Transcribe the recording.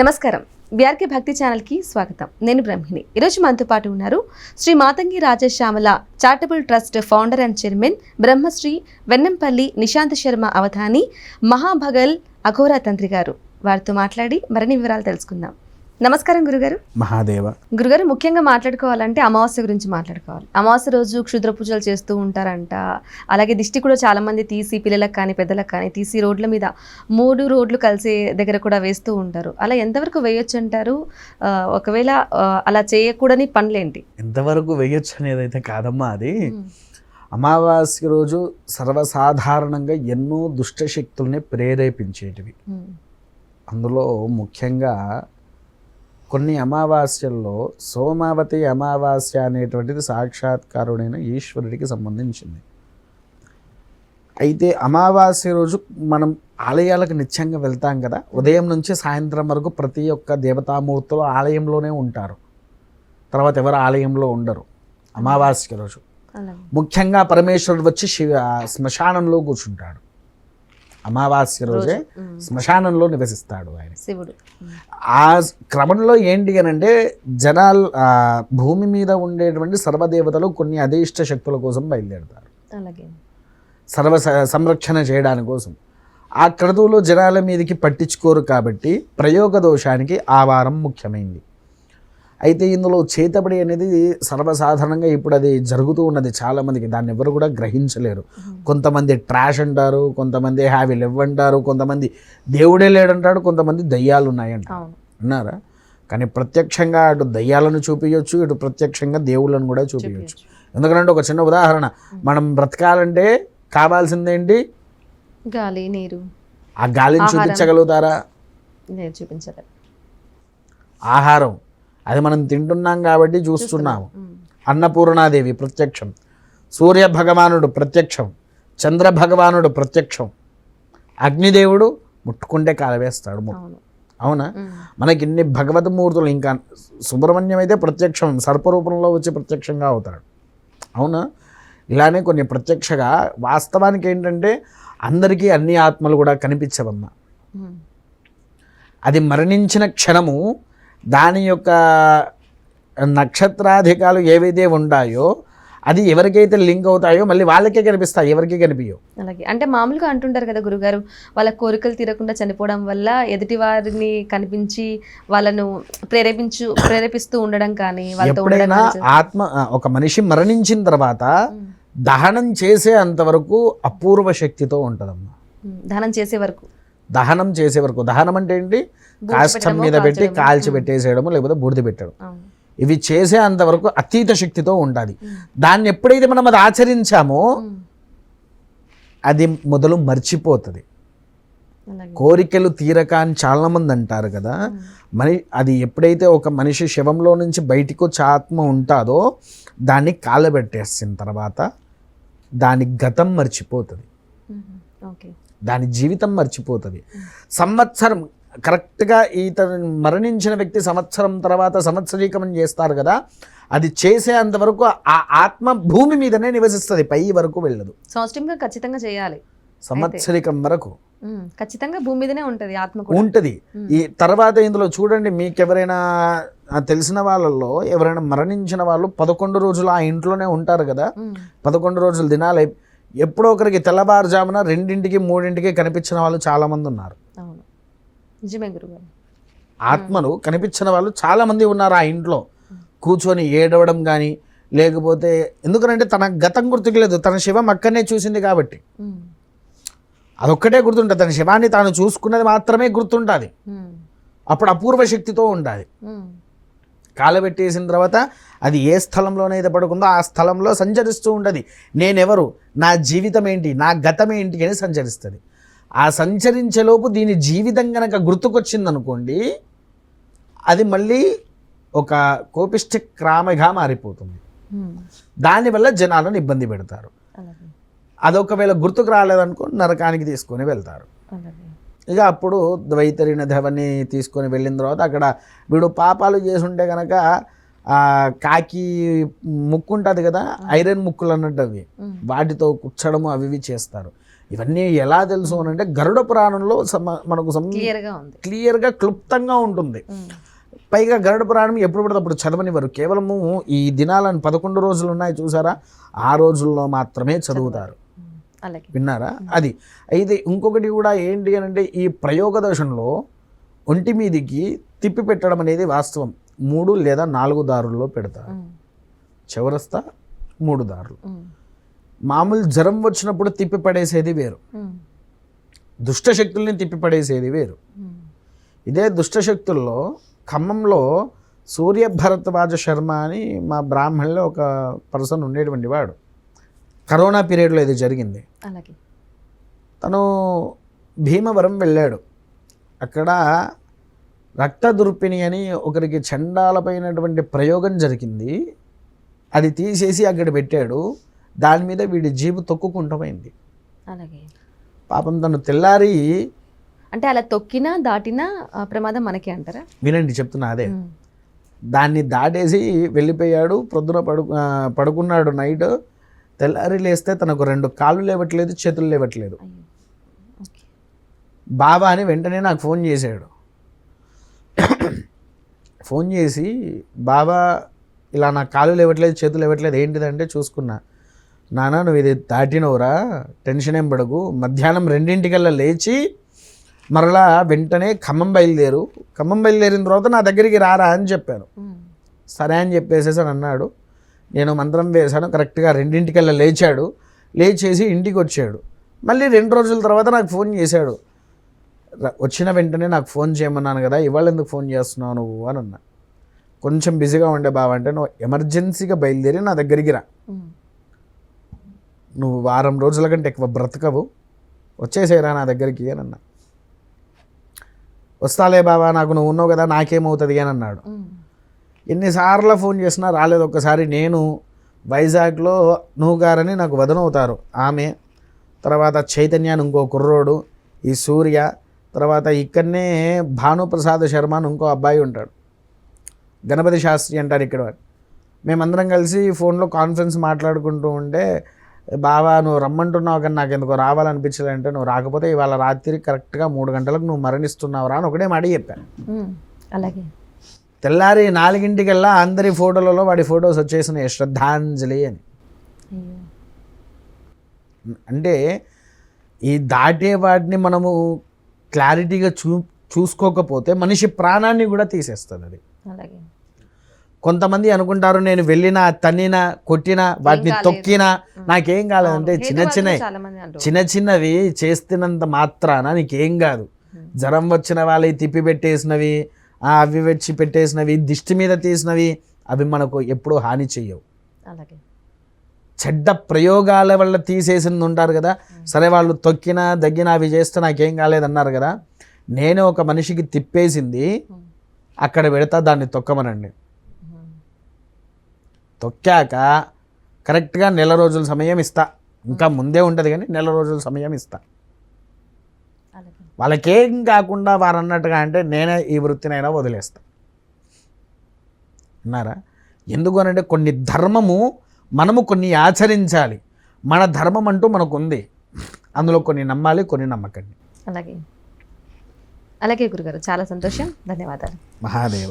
నమస్కారం. బీఆర్కే భక్తి ఛానల్కి స్వాగతం. నేను బ్రహ్మిణి. ఈరోజు మనతో పాటు ఉన్నారు Shri Matangi Rajashyamala charitable trust founder and chairman Brahmashri Vennampalli Nishant Sharma Avadhani మహాభగల్ Aghora తంత్రి గారు. వారితో మాట్లాడి మరిన్ని వివరాలు తెలుసుకుందాం. నమస్కారం గురుగారు. మహాదేవ. గురుగారు ముఖ్యంగా మాట్లాడుకోవాలంటే అమావాస్య గురించి మాట్లాడుకోవాలి. అమావాస్య రోజు క్షుద్ర పూజలు చేస్తూ ఉంటారంట. అలాగే దిష్టి కూడా చాలా మంది తీసి పిల్లలకు కానీ పెద్దలకు కానీ తీసి రోడ్ల మీద మూడు రోడ్లు కలిసే దగ్గర కూడా వేస్తూ ఉంటారు. అలా ఎంతవరకు వేయొచ్చు అంటారు ఒకవేళ అలా చేయకూడని పనులేంటి? ఎంతవరకు వేయొచ్చు అనేది అయితే కాదమ్మా అది. అమావాస్య రోజు సర్వసాధారణంగా ఎన్నో దుష్ట శక్తుల్ని ప్రేరేపించేటివి. అందులో ముఖ్యంగా కొన్ని అమావాస్యల్లో సోమావతి అమావాస్య అనేటువంటిది సాక్షాత్కారుడైన ఈశ్వరుడికి సంబంధించింది. అయితే అమావాస్య రోజు మనం ఆలయాలకు నిత్యంగా వెళ్తాం కదా ఉదయం నుంచి సాయంత్రం వరకు ప్రతి ఒక్క దేవతామూర్తులు ఆలయంలోనే ఉంటారు. తర్వాత ఎవరు ఆలయంలో ఉండరు. అమావాస్య రోజు. ముఖ్యంగా పరమేశ్వరుడు వచ్చి శివ శ్మశానంలో కూర్చుంటాడు. అమావాస్య రోజే. శ్మశానంలో నివసిస్తాడు ఆయన. శివుడు. ఆ క్రమంలో ఏంటి అని అంటే జనాలు భూమి మీద ఉండేటువంటి సర్వదేవతలు కొన్ని అధిష్ట శక్తుల కోసం బయలుదేరుతారు. అలాగే. సర్వ సంరక్షణ చేయడానికి కోసం ఆ క్రతువులో జనాల మీదకి పట్టించుకోరు కాబట్టి ప్రయోగ దోషానికి ఆ వారం ముఖ్యమైంది. అయితే ఇందులో చేతబడి అనేది సర్వసాధారణంగా ఇప్పుడు అది జరుగుతూ ఉన్నది చాలామందికి. దాన్ని ఎవరు కూడా గ్రహించలేరు. కొంతమంది ట్రాష్ అంటారు కొంతమంది హ్యావీ లెవ్ అంటారు కొంతమంది దేవుడే లేడంటాడు కొంతమంది దయ్యాలు ఉన్నాయంటారు అవును. అన్నారా? కానీ ప్రత్యక్షంగా అటు దయ్యాలను చూపించవచ్చు ఇటు ప్రత్యక్షంగా దేవుళ్ళను కూడా చూపించవచ్చు ఎందుకంటే ఒక చిన్న ఉదాహరణ మనం బ్రతకాలంటే కావాల్సిందేంటి? గాలి నీరు. ఆ గాలిని. చూపించగలుగుతారా? నేను చూపించలేదు. ఆహారం. అది మనం తింటున్నాం కాబట్టి చూస్తున్నాము. అన్నపూర్ణాదేవి ప్రత్యక్షం. సూర్య భగవానుడు ప్రత్యక్షం. చంద్ర భగవానుడు ప్రత్యక్షం. అగ్నిదేవుడు ముట్టుకుంటే కాలవేస్తాడు అవును. మనకి ఇన్ని భగవద్మూర్తులు ఇంకా సుబ్రహ్మణ్యం అయితే ప్రత్యక్షం సర్పరూపంలో వచ్చి ప్రత్యక్షంగా అవుతాడు. అవునా? ఇలానే కొన్ని ప్రత్యక్షగా వాస్తవానికి ఏంటంటే అందరికీ అన్ని ఆత్మలు కూడా కనిపించవమ్మ. అది మరణించిన క్షణము దాని యొక్క నక్షత్రాధికాలు ఏవైతే ఉంటాయో అది ఎవరికైతే లింక్ అవుతాయో మళ్ళీ వాళ్ళకే కనిపిస్తాయి ఎవరికి కనిపించవు అలాగే. అంటే మామూలుగా అంటుంటారు కదా గురుగారు వాళ్ళ కోరికలు తీరకుండా చనిపోవడం వల్ల ఎదుటి వారిని కనిపించి వాళ్ళను ప్రేరేపించు ప్రేరేపిస్తూ ఉండడం కానీ ఎప్పుడైనా. ఆత్మ ఒక మనిషి మరణించిన తర్వాత దహనం చేసే అంతవరకు అపూర్వ శక్తితో ఉంటుందమ్మా. దానం చేసే వరకు. దహనం చేసే వరకు. దహనం అంటే ఏంటి? కాష్టం మీద పెట్టి. కాల్చి పెట్టేసేయడము లేకపోతే బూడిద పెట్టడం. ఇవి చేసే అంతవరకు అతీత శక్తితో ఉంటుంది ఉమ్, దాన్ని ఎప్పుడైతే మనం అది ఆచరించామో అది మొదలు మర్చిపోతుంది. కోరికలు తీరక అని చాలా మంది అంటారు కదా. మరి అది ఎప్పుడైతే ఒక మనిషి శవంలో నుంచి బయటికి వచ్చే ఆత్మ ఉంటుందో దాన్ని కాలబెట్టేసిన తర్వాత దాని గతం మర్చిపోతుంది. దాని జీవితం మర్చిపోతుంది. సంవత్సరం కరెక్ట్గా ఈతను మరణించిన వ్యక్తి సంవత్సరం తర్వాత సంవత్సరీకమం చేస్తారు కదా అది చేసే అంతవరకు ఆ ఆత్మ భూమి మీదనే నివసిస్తుంది పై వరకు వెళ్ళదు. సంవత్సరంగా ఖచ్చితంగా చేయాలి. సంవత్సరికం వరకు. ఖచ్చితంగా భూమి మీదనే ఉంటది ఆత్మ ఉంటుంది. ఈ తర్వాత ఇందులో చూడండి మీకు ఎవరైనా తెలిసిన వాళ్ళల్లో ఎవరైనా మరణించిన వాళ్ళు పదకొండు రోజులు ఆ ఇంట్లోనే ఉంటారు కదా పదకొండు రోజులు దినాలు. ఎప్పుడో ఒకరికి తెల్లవారుజామున రెండింటికి మూడింటికి కనిపించిన వాళ్ళు చాలామంది ఉన్నారు. నిజమే గురుగారు. ఆత్మలు కనిపించిన వాళ్ళు చాలామంది ఉన్నారు ఆ ఇంట్లో. కూర్చొని ఏడవడం కానీ లేకపోతే ఎందుకనంటే తన గతం గుర్తుకులేదు. తన శివం అక్కడనే చూసింది కాబట్టి. అదొక్కటే గుర్తుంటుంది. తన శివాన్ని తాను చూసుకున్నది మాత్రమే గుర్తుంటుంది. అప్పుడు అపూర్వ శక్తితో ఉండాలి. ఉమ్, కాలబెట్టేసిన తర్వాత అది ఏ స్థలంలోనైతే పడుకుందో ఆ స్థలంలో సంచరిస్తూ ఉంటుంది. నేనెవరు? నా జీవితం ఏంటి నా గతం ఏంటి అని సంచరిస్తుంది. ఆ సంచరించేలోపు దీని జీవితం కనుక గుర్తుకొచ్చిందనుకోండి అది మళ్ళీ ఒక కోపిష్ట క్రామగా మారిపోతుంది. దానివల్ల జనాలను ఇబ్బంది పెడతారు. అదొకవేళ గుర్తుకు రాలేదనుకో నరకానికి తీసుకొని వెళ్తారు. ఇక అప్పుడు ద్వైతరిన ధవని తీసుకొని వెళ్ళిన తర్వాత అక్కడ వీడు పాపాలు చేసుంటే కనుక కాకి ముక్కు ఉంటుంది కదా ఐరన్ ముక్కులు అన్నట్టు అవి. వాటితో కుచ్చడము అవి ఇవి చేస్తారు. ఇవన్నీ ఎలా తెలుసు అని అంటే గరుడ పురాణంలో మనకు క్లియర్గా ఉంది. క్లియర్గా క్లుప్తంగా ఉంటుంది. పైగా గరుడ పురాణం ఎప్పుడు పడితే అప్పుడు చదవనివ్వరు. కేవలము ఈ దినాలను పదకొండు రోజులు ఉన్నాయి చూసారా? ఆ రోజుల్లో మాత్రమే చదువుతారు. విన్నారా? అది. అయితే ఇంకొకటి కూడా ఏంటి అని అంటే ఈ ప్రయోగ దోషంలో ఒంటి మీదికి తిప్పి పెట్టడం అనేది వాస్తవం. మూడు లేదా నాలుగు దారుల్లో పెడతారు. చివరస్తా మూడు దారులు. మామూలు జ్వరం వచ్చినప్పుడు తిప్పి పడేసేది వేరు. ఉమ్, దుష్ట శక్తుల్ని తిప్పి పడేసేది వేరు. ఇదే దుష్టశక్తుల్లో ఖమ్మంలో సూర్య భరద్వాజ శర్మ అని మా బ్రాహ్మణులో ఒక పర్సన్ ఉండేటువంటి వాడు. కరోనా పీరియడ్లో ఇది జరిగింది. తను భీమవరం వెళ్ళాడు. అక్కడ రక్తదుర్పిణి అని ఒకరికి చండాలపైనటువంటి ప్రయోగం జరిగింది. అది తీసేసి అక్కడ పెట్టాడు. దాని మీద వీడి జీబు తొక్కుకుంటమైంది అలాగే. పాపం తను తెల్లారి అంటే అలా తొక్కినా దాటినా ప్రమాదం మనకే అంటారా? వినండి చెప్తున్నా అదే. దాన్ని దాటేసి వెళ్ళిపోయాడు ప్రొద్దున పడు పడుకున్నాడు నైట్. తెల్లారి లేస్తే తనకు రెండు కాళ్ళు లేవట్లేదు చేతులు లేవట్లేదు. బాబా అని వెంటనే నాకు ఫోన్ చేశాడు. ఫోన్ చేసి బాబా ఇలా నా కాళ్ళు లేవట్లేదు చేతులు లేవట్లేదు ఏంటిదంటే చూసుకున్నా. నాన్న నువ్వు ఇది దాటినవురా. టెన్షన్ ఏం పడకు. మధ్యాహ్నం రెండింటికల్లా లేచి మరలా వెంటనే ఖమ్మం బయలుదేరు. ఖమ్మం బయలుదేరిన తర్వాత నా దగ్గరికి రారా అని చెప్పాను. సరే అని చెప్పేసేసి అని అన్నాడు. నేను మంత్రం వేశాను. కరెక్ట్గా రెండింటికల్లా లేచాడు. లేచేసి ఇంటికి వచ్చాడు మళ్ళీ రెండు రోజుల తర్వాత నాకు ఫోన్ చేశాడు. వచ్చిన వెంటనే నాకు ఫోన్ చేయమన్నాను కదా ఇవాళ ఎందుకు ఫోన్ చేస్తున్నావు నువ్వు అని అన్నా. కొంచెం బిజీగా ఉండే బావ అంటే నువ్వు ఎమర్జెన్సీగా బయలుదేరి నా దగ్గరికి రా. నువ్వు వారం రోజుల కంటే ఎక్కువ బ్రతకవు. వచ్చేసేరా నా దగ్గరికి అని అన్నా. వస్తాలే బావా నాకు నువ్వు ఉన్నావు కదా నాకేమవుతుంది అని అన్నాడు. ఎన్నిసార్లు ఫోన్ చేసినా రాలేదు. ఒక్కసారి నేను వైజాగ్లో నువ్వు గారని నాకు వదనవుతారు. ఆమె తర్వాత చైతన్య అని ఇంకో కుర్రోడు ఈ సూర్య తర్వాత ఇక్కడనే భానుప్రసాద్ శర్మ అని ఇంకో అబ్బాయి ఉంటాడు. గణపతి శాస్త్రి అంటారు ఇక్కడ. మేమందరం కలిసి ఫోన్లో కాన్ఫరెన్స్ మాట్లాడుకుంటూ ఉంటే బావా నువ్వు రమ్మంటున్నావు కానీ నాకు ఎందుకో రావాలనిపించలేదంటే నువ్వు రాకపోతే ఇవాళ రాత్రి కరెక్ట్గా మూడు గంటలకు నువ్వు మరణిస్తున్నావురా అని ఒకటే మాట చెప్పాను అలాగే. తెల్లారి నాలుగింటికల్లా అందరి ఫోటోలలో వాడి ఫొటోస్ వచ్చేసినాయి శ్రద్ధాంజలి అని. అంటే ఈ దాటే వాటిని మనము క్లారిటీగా చూ చూసుకోకపోతే మనిషి ప్రాణాన్ని కూడా తీసేస్తుంది అది. అలాగే. కొంతమంది అనుకుంటారు నేను వెళ్ళినా తన్నినా కొట్టినా వాటిని. తొక్కినా నాకేం కాలేదంటే చిన్న అంటారు. చిన్న చిన్నవి చేస్తున్నంత మాత్రాన నీకేం కాదు. జ్వరం వచ్చిన వాళ్ళవి తిప్పి పెట్టేసినవి ఆ అవి వచ్చి పెట్టేసినవి దిష్టి మీద తీసినవి అవి మనకు ఎప్పుడూ హాని చెయ్యవు. చెడ్డ ప్రయోగాల వల్ల తీసేసింది ఉంటారు కదా. సరే వాళ్ళు తొక్కినా దగ్గినా అవి చేస్తే నాకేం కాలేదన్నారు కదా. నేను ఒక మనిషికి తిప్పేసింది అక్కడ పెడతా దాన్ని తొక్కమనండి. తొక్కాక కరెక్ట్గా నెల రోజుల సమయం ఇస్తా. ఇంకా ముందే ఉంటుంది కానీ నెల రోజుల సమయం ఇస్తా. వాళ్ళకేం కాకుండా వారు అన్నట్టుగా అంటే నేనే ఈ వృత్తినైనా వదిలేస్తా. అన్నారా ఎందుకు అనంటే కొన్ని ధర్మము మనము కొన్ని ఆచరించాలి. మన ధర్మం అంటూ మనకు ఉంది అందులో కొన్ని నమ్మాలి కొన్ని నమ్మకండి. అలాగే. అలాగే గురుగారు చాలా సంతోషం. ధన్యవాదాలు. మహాదేవ.